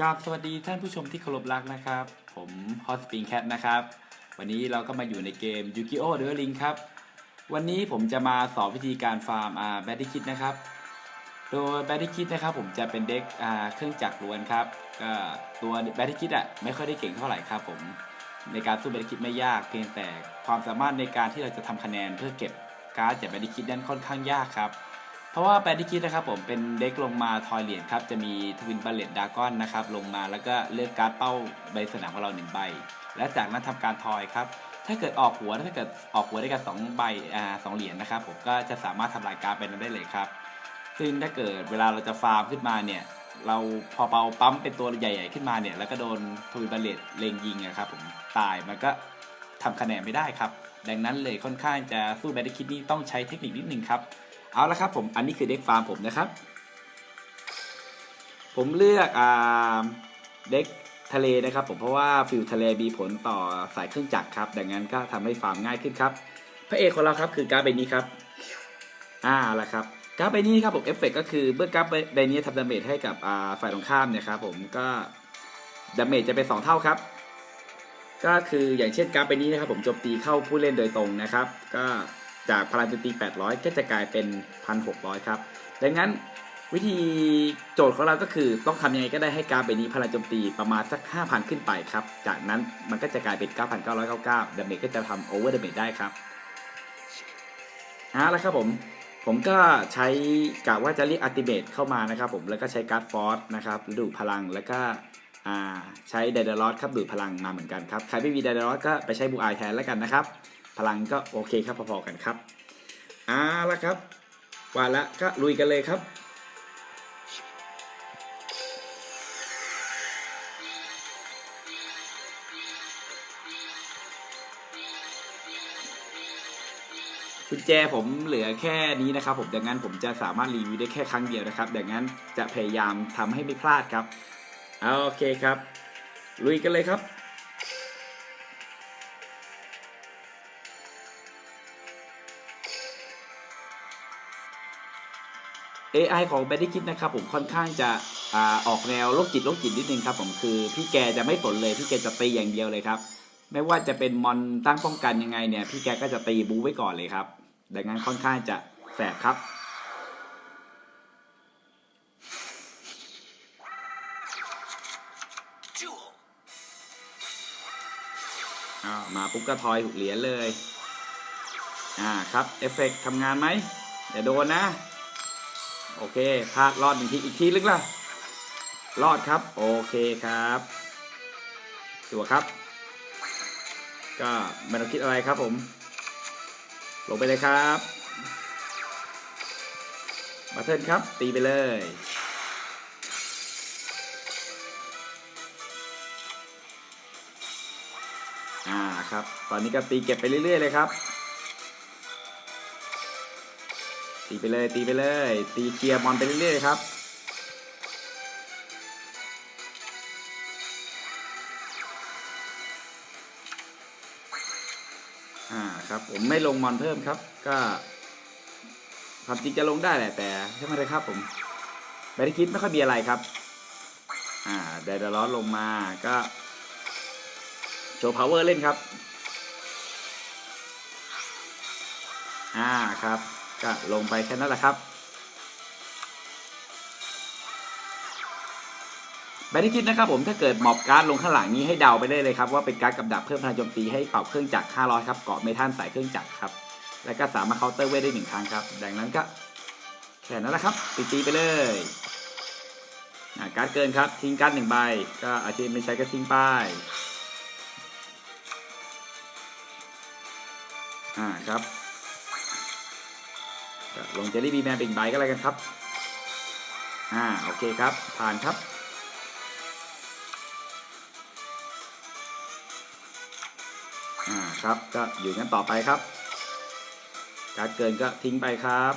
กราบสวัสดีท่านผู้ชมที่เคารพรักนะครับ ผมฮอตสปริงแคทนะครับ วันนี้เราก็มาอยู่ในเกม Yu-Gi-Oh! d u e l i n g ครับ วันนี้ผมจะมาสอนวิธีการฟาร์มอ่าแบดดี้คิดนะครับ โดยแบดดี้คิดนะครับผมจะเป็นเด็กอ่าเครื่องจักรล้วนครับ ก็ตัวแบดดี้คิดอะไม่ค่อยได้เก่งเท่าไหร่ครับผม ในการสู้แบดดี้คิดไม่ยากเพียงแต่ความสามารถในการที่เราจะทำคะแนนเพื่อเก็บการ์ดจากแบดดี้คิดนั้นค่อนข้างยากครับ เพราะว่าแบดดี้คิดนะครับผมเป็นเด็กลงมาทอยเหรียญครับจะมีทวินบัลเลตดากอนนะครับลงมาแล้วก็เลือกการ์ดเป้าใบสนามของเราหนึ่งใบ และจากนั้นทำการทอยครับถ้าเกิดออกหัวถ้าเกิดออกหัวได้กันสองใบอ่าสองเหรียญนะครับผมก็จะสามารถทำลายการ์ดไปนั้นได้เลยครับ ซึ่งถ้าเกิดเวลาเราจะฟาร์มขึ้นมาเนี่ยเราพอเปาปั๊มเป็นตัวใหญ่ ๆ ขึ้นมาเนี่ยแล้วก็โดนทวินบัลเลตเลงยิงนะครับผมตายมันก็ทำคะแนนไม่ได้ครับ ดังนั้นเลยค่อนข้างจะสู้แบดดี้คิดนี่ต้องใช้เทคนิคนิดนึงครับ เอาละครับผมอันนี้คือเด็กฟาร์มผมนะครับ ผมเลือกอเด็กทะเลนะครับ ผมเพราะว่าฟิวทะเลมีผลต่อสายเครื่องจักรครับ ดังนั้นก็ทำให้ฟาร์มง่ายขึ้นครับพระเอกของเราครับคือการ์ดใบนี้ครับอ่าละครับการ์ดใบนี้ครับผมเอฟเฟกก็คือเมื่อการ์ดใบนี้ทำดาเมจให้กับฝ่ายตรงข้ามนี่ยครับผมก็ดาเมจจะเป็นสองเท่าครับ ก็คืออย่างเช่นการ์ดใบนี้นะครับ ผมโจมตีเข้าผู้เล่นโดยตรงนะครับ ก็ จากพลังโจมตี800 ก็จะกลายเป็น 1,600 ครับ ดังนั้นวิธีโจทย์ของเราก็คือต้องทำยังไงก็ได้ให้การ์ดใบนี้พลังโจมตีประมาณสัก 5,000 ขึ้นไปครับ จากนั้นมันก็จะกลายเป็น 9,999ดาเมจก็จะทำโอเวอร์ดาเมจได้ครับเอาละครับผม ผมก็ใช้กะว่าจะเรียกอัติเมตเข้ามานะครับผมแล้วก็ใช้การ์ดฟอร์สนะครับดูพลังแล้วก็ใช้ไดเดลอสครับดูดพลังมาเหมือนกันครับ ใครไม่มีไดเดลอสก็ไปใช้บูอายแทนแล้วกันนะครับ ลังก็โอเคครับพอๆกันครับเอาละครับว่าละก็ลุยกันเลยครับกุญแจผมเหลือแค่นี้นะครับ ผมดังนั้นผมจะสามารถรีวิวได้แค่ครั้งเดียวนะครับดังนั้นจะพยายามทำให้ไม่พลาดครับ โอเคครับ ลุยกันเลยครับ AI ของ b a d d y Kid นะครับผมค่อนข้างจะอาออกแนวโรคจิตโรคจิตนิดนึงครับผมคือพี่แกจะไม่สนเลยพี่แกจะตีอย่างเดียวเลยครับ ไม่ว่าจะเป็นมอนตั้งป้องกันยังไงเนี่ย พี่แกก็จะตีบูไว้ก่อนเลยครับดังนั้นค่อนข้างจะแสบครับ มาปุ๊บก็ทอยถูกเหรียญเลย อ่าครับ เอฟเฟกต์ทำงานไหมเดี๋ยวโดนนะ โอเคพลาดรอดหนึ่งทีอีกทีลึกล่ะรอดครับ โอเคครับตัวครับ ก็ไม่ต้องคิดอะไรครับผม ลงไปเลยครับบัตเทิลครับ ตีไปเลยอ่าครับ ตอนนี้ก็ตีเก็บไปเรื่อยๆเลยครับ ตีไปเลยตีไปเลย ตีเคลียร์บอลไปเรื่อยๆครับอ่าครับผมไม่ลงมอนเพิ่มครับ ก็ความจริงจะลงได้แหละแต่ใช่ไหมเลยครับผมไม่ได้คิดไม่ค่อยมีอะไรครับ อ่าไดดาลอสลงมาก็โชว์พาวเวอร์เล่นครับ อ่าครับ ก็ลงไปแค่นั้นแหละครับแบนที่คิดนะครับผมถ้าเกิดหมอบการ์ดลงข้างหลังนี้ให้เดาไปได้เลยครับว่าเป็นการ์ดกับดักเพิ่มพลังโจมตีให้เป่าเครื่องจักร500ครับเกาะเมทัลใส่เครื่องจักรครับแล้วก็สามารถเคาน์เตอร์เวทได้หนึ่งครั้งครับ ดังนั้นก็แค่นั้นแหละครับตีตีไปเลยอ่าการ์ดเกินครับทิ้งการ์ดหนึ่งใบก็อาชีพไม่ใช้ก็ทิ้งไปอ่าครับ ลงเจลลี่บีแมนเป็นใบก็แล้วกันครับ อ่า โอเคครับ ผ่านครับ อ่า ครับ ก็อยู่กันต่อไปครับ การเกินก็ทิ้งไปครับ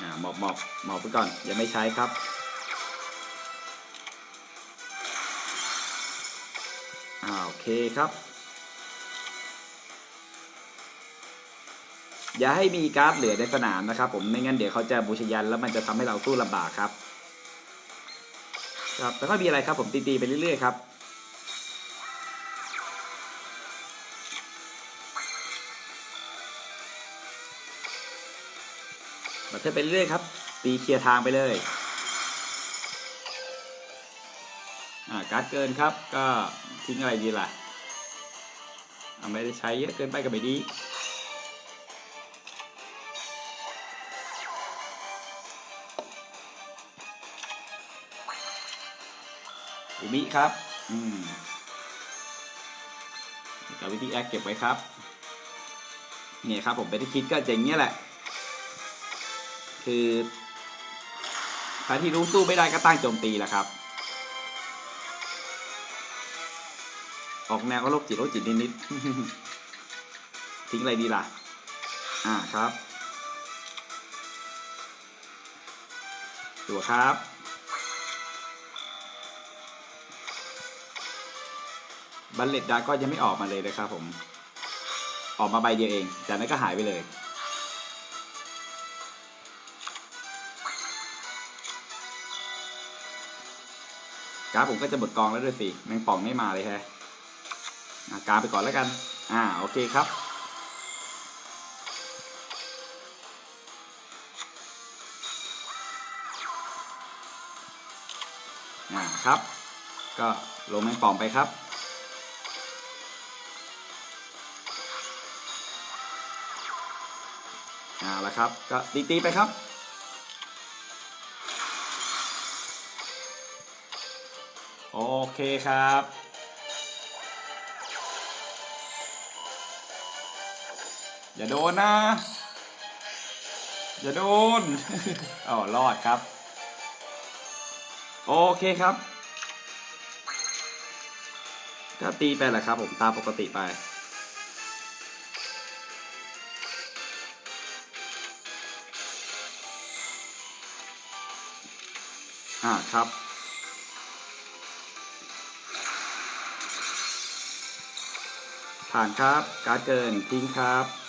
อ่า หมอบหมอบหมอบไปก่อน ยังไม่ใช้ครับ เคครับ อย่าให้มีการ์ดเหลือในสนามนะครับ ผมไม่งั้นเดี๋ยวเขาจะบูชยันแล้วมันจะทำให้เราสู้ลำบากครับ ครับแล้วก็มีอะไรครับ ผมตีๆไปเรื่อยๆครับบัตเทอร์ไปเรื่อยๆครับตีเคลียร์ทางไปเลย อ่าการ์ดเกินครับก็ทิ้งอะไรดีล่ะเอาไม่ได้ใช้เยอะเกินไปก็ไม่ดีอุมิครับ อืมกับวิธีแอคเก็บไว้ครับ เนี่ยครับผมไปที่คิดก็จะอย่างเงี้ยแหละ คือใครที่รู้สู้ไม่ได้ก็ตั้งโจมตีแหละครับ ออกแนวก็โรคจิตโรคจิตนิดๆทิ้งอะไรดีล่ะ อ่าครับตัวครับ บัลเลตดาก็ยังไม่ออกมาเลยนะครับผม ออกมาใบเดียวเอง จากนั้นก็หายไปเลย กราฟผมก็จะหมดกองแล้วด้วยสิ แมงป่องไม่มาเลยแฮะอะ กาไปก่อนแล้วกัน อ่าโอเคครับ อ่าครับ ก็ลงแมงป่องไปครับอ่าแล้วครับ ก็ตีๆไปครับ โอเคครับ อย่าโดนนะ อย่าโดนอ๋อรอดครับ โอเคครับก็ตีไปแหละครับ ผมตามปกติไป อ่าครับผ่านครับ การดเกินทิ้งครับ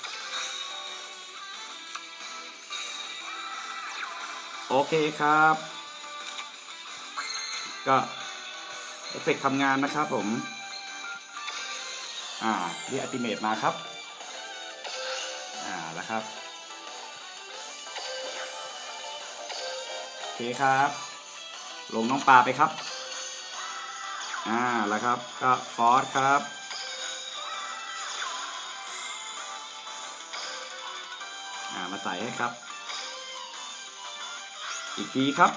โอเคครับ ก็เอฟเฟกทำงานนะครับผม อ่าเรียกอัติเมตมาครับ อ่าแล้วครับ โอเคครับ ลงน้องปลาไปครับ อ่าแล้วครับ ก็ฟอสครับอ่ามาใส่ให้ครับ อีกทีครับ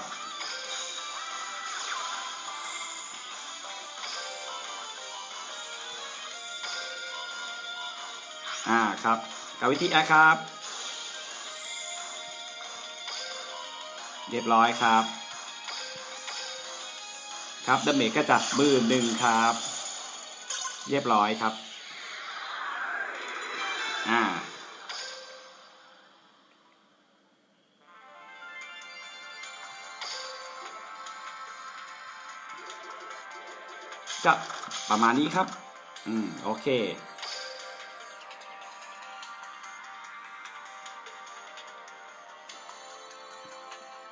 อ่าครับกับวิธีแอคครับ เรียบร้อยครับ ครับดาเมจก็จะมือหนึ่งครับ เรียบร้อยครับ อ่า ก็ประมาณนี้ครับ อืม โอเค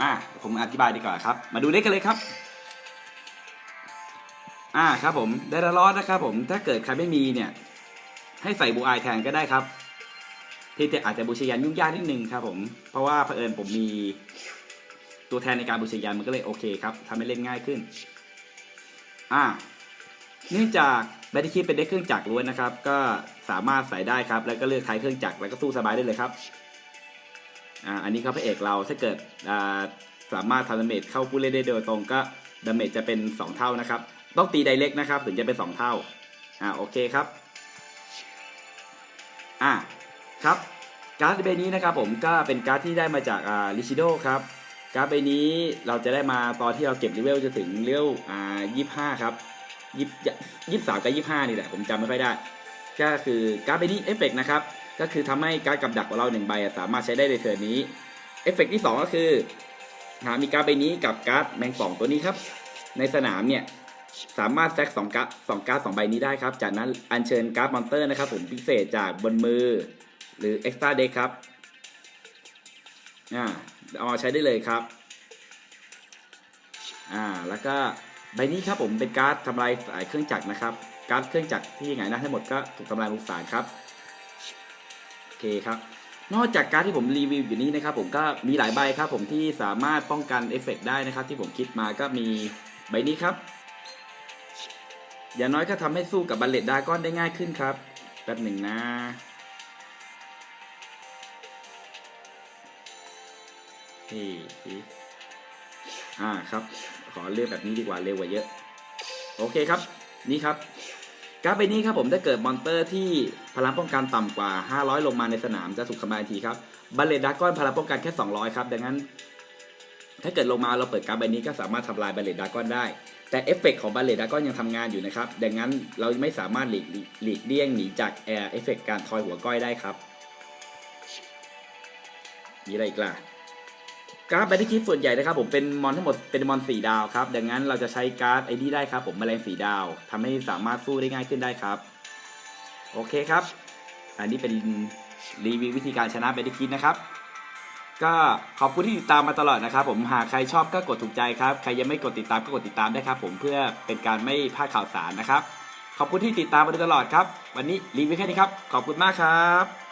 อะผมอธิบายดีกว่าครับ มาดูเลขกันเลยครับอ่าครับผมไดราลอสนะครับผมถ้าเกิดใครไม่มีเนี่ย ให้ใส่บูอายแทนก็ได้ครับเพียงแต่อาจจะบูชยันยุ่งยากนิดนึงครับผมเพราะว่าเผอิญผมมีตัวแทนในการบูชยันมันก็เลยโอเคครับทำให้เล่นง่ายขึ้น อ่า เนื่องจากแบตเตอรี่เป็นได้เครื่องจักรล้วนนะครับ ก็สามารถใส่ได้ครับ แล้วก็เลือกใช้เครื่องจักรแล้วก็สู้สบายได้เลยครับอ่าอันนี้ครับพระเอกเราถ้าเกิดอ่าสามารถทำดาเมจเข้าผู้เล่นได้โดยตรงก็ดาเมจจะเป็น 2 เท่านะครับ ต้องตีไดเรกนะครับ ถึงจะเป็น 2 เท่าอ่าโอเคครับอ่าครับการ์ดใบนี้นะครับผมก็เป็นการ์ดที่ได้มาจากอ่าลิชิโดครับการ์ดใบนี้เราจะได้มาตอนที่เราเก็บเลเวลจะถึงเลเวลอ่ายี่ห้าครับ ยี่ยี่สามกับยี่ห้านี่แหละผมจำไม่ค่อยได้ ก็คือการ์ดใบนี้เอฟเฟกนะครับ ก็คือทำให้การ์ดกับดักของเราหนึ่งใบสามารถใช้ได้ในเทิร์นนี้เอฟเฟกที่ 2 ก็คือหากมีการ์ดใบนี้กับการ์ดแมงป่องตัวนี้ครับ ในสนามเนี่ยสามารถแซกสองการ์ดสองการ์ดสองใบนี้ได้ครับ จากนั้นอัญเชิญการ์ดมอนเตอร์นะครับผมพิเศษจากบนมือ หรือ extra deck ครับอ่าเอามาใช้ได้เลยครับอ่าแล้วก็ ใบนี้ครับผมเป็นการ์ดทำลายสายเครื่องจักรนะครับ การ์ดเครื่องจักรที่หงายหน้าทั้งหมดก็ถูกทำลายลงสารครับ โอเคครับ นอกจากการ์ดที่ผมรีวิวอยู่นี้นะครับ ผมก็มีหลายใบครับ ผมที่สามารถป้องกันเอฟเฟกต์ได้นะครับ ที่ผมคิดมาก็มีใบนี้ครับ อย่างน้อยก็ทำให้สู้กับบัลเลตดาก้อนได้ง่ายขึ้นครับแป๊บหนึ่งนะเฮ้ย อ่าครับ ขอเลือกแบบนี้ดีกว่าเร็วกว่าเยอะ โอเคครับ นี่ครับการ์ดใบนี้ครับผมถ้าเกิดมอนเตอร์ที่พลังป้องกันต่ำกว่า 500 ลงมาในสนามจะถูกทำลายทีครับบัลเลตดากอนพลังป้องกันแค่ 200 ครับดังนั้น ถ้าเกิดลงมาเราเปิดการ์ดใบนี้ก็สามารถทำลายบัลเลตดากอนได้ แต่เอฟเฟกของบัลเลตดากอนยังทำงานอยู่นะครับดังนั้นเราไม่สามารถหลีกหลีกเลี่ยงหนีจากแอร์เอฟเฟกการทอยหัวก้อยได้ครับมีอะไรอีกล่ะ การ์ดแบตเตอร์คิดส่วนใหญ่นะครับผมเป็นมอนทั้งหมดเป็นมอนสีดาวครับดังนั้นเราจะใช้การ์ดไอ้นี่ได้ครับผมแมลงสีดาวทำให้สามารถสู้ได้ง่ายขึ้นได้ครับ โอเคครับ อันนี้เป็นรีวิววิธีการชนะแบตเตอร์คิดนะครับก็ขอบคุณที่ติดตามมาตลอดนะครับ ผมหากใครชอบก็กดถูกใจครับใครยังไม่กดติดตามก็กดติดตามได้ครับ ผมเพื่อเป็นการไม่พลาดข่าวสารนะครับ ขอบคุณที่ติดตามมาโดยตลอดครับ วันนี้รีวิวแค่นี้ครับ ขอบคุณมากครับ